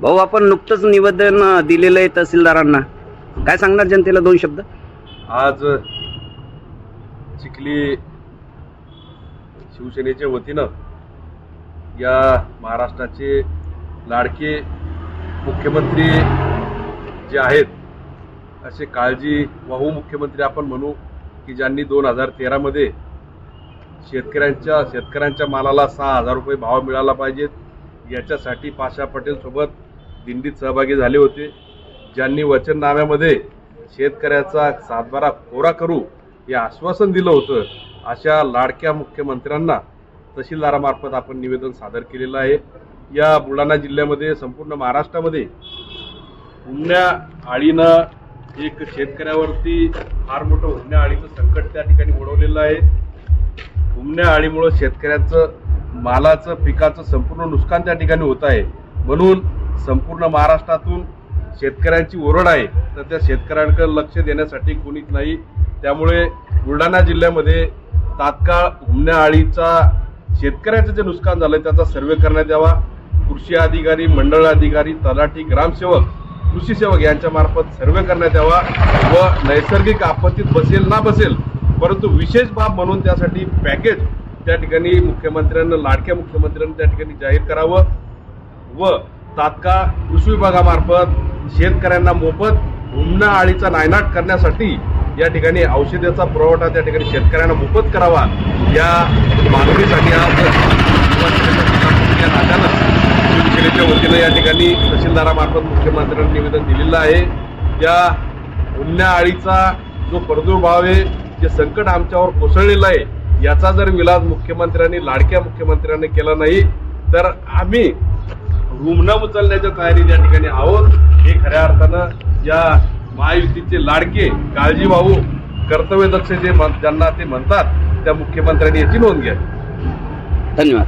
भाऊ आपण नुकतंच निवेदन दिलेलं आहे तहसीलदारांना. काय सांगणार जनतेला दोन शब्द? आज चिखली शिवसेनेच्या वतीनं या महाराष्ट्राचे लाडके मुख्यमंत्री जे आहेत असे काळजी वाहू मुख्यमंत्री आपण म्हणू की ज्यांनी दोन हजार तेरामध्ये शेतकऱ्यांच्या शेतकऱ्यांच्या मालाला सहा हजार रुपये भाव मिळाला पाहिजेत याच्यासाठी पाशा पटेलसोबत दिंडीत सहभागी झाले होते. ज्यांनी वचननाम्यामध्ये शेतकऱ्याचा सातबारा कोरा करू हे आश्वासन दिलं होतं अशा लाडक्या मुख्यमंत्र्यांना तहसीलदारामार्फत आपण निवेदन सादर केलेलं आहे. या बुलढाणा जिल्ह्यामध्ये संपूर्ण महाराष्ट्रामध्ये उमण्या आळीनं एक शेतकऱ्यावरती फार मोठं उमण्या आळीचं संकट त्या ठिकाणी ओढवलेलं आहे. उमण्या आळीमुळं शेतकऱ्याचं मालाचं पिकाचं संपूर्ण नुकसान त्या ठिकाणी होत आहे. म्हणून संपूर्ण महाराष्ट्रातून शेतकऱ्यांची ओरड आहे. तर त्या शेतकऱ्यांकडे लक्ष देण्यासाठी कोणीच नाही. त्यामुळे बुलढाणा जिल्ह्यामध्ये तात्काळ हुमण्याआळीचा शेतकऱ्याचं जे नुकसान झालं त्याचा सर्वे करण्यात यावा. कृषी अधिकारी मंडळ अधिकारी तलाठी ग्रामसेवक कृषी सेवक यांच्या मार्फत सर्वे करण्यात यावा. व नैसर्गिक आपत्तीत बसेल ना बसेल परंतु विशेष बाब म्हणून त्यासाठी पॅकेज त्या ठिकाणी मुख्यमंत्र्यांना लाडक्या मुख्यमंत्र्यांनी त्या ठिकाणी जाहीर करावं व तात्काळ कृषी विभागामार्फत शेतकऱ्यांना मोफत उमना आळीचा नायनाट करण्यासाठी या ठिकाणी औषधाचा पुरवठा त्या ठिकाणी शेतकऱ्यांना मोफत करावा या मागणीसाठी आज या नात्यानं शिवसेनेच्या वतीनं या ठिकाणी तहसीलदारामार्फत मुख्यमंत्र्यांनी निवेदन दिलेलं आहे. या उमण्या आळीचा जो प्रादुर्भाव आहे जे संकट आमच्यावर कोसळलेलं आहे याचा जर विलास मुख्यमंत्र्यांनी लाडक्या मुख्यमंत्र्यांनी केला नाही तर आम्ही रुग्ण उचलण्याच्या तयारीत या ठिकाणी आहोत. हे खऱ्या अर्थानं या महायुतीचे लाडके काळजी भाऊ कर्तव्यदक्ष जे म्हण- ज्यांना ते म्हणतात त्या मुख्यमंत्र्यांनी याची नोंद घ्या. धन्यवाद.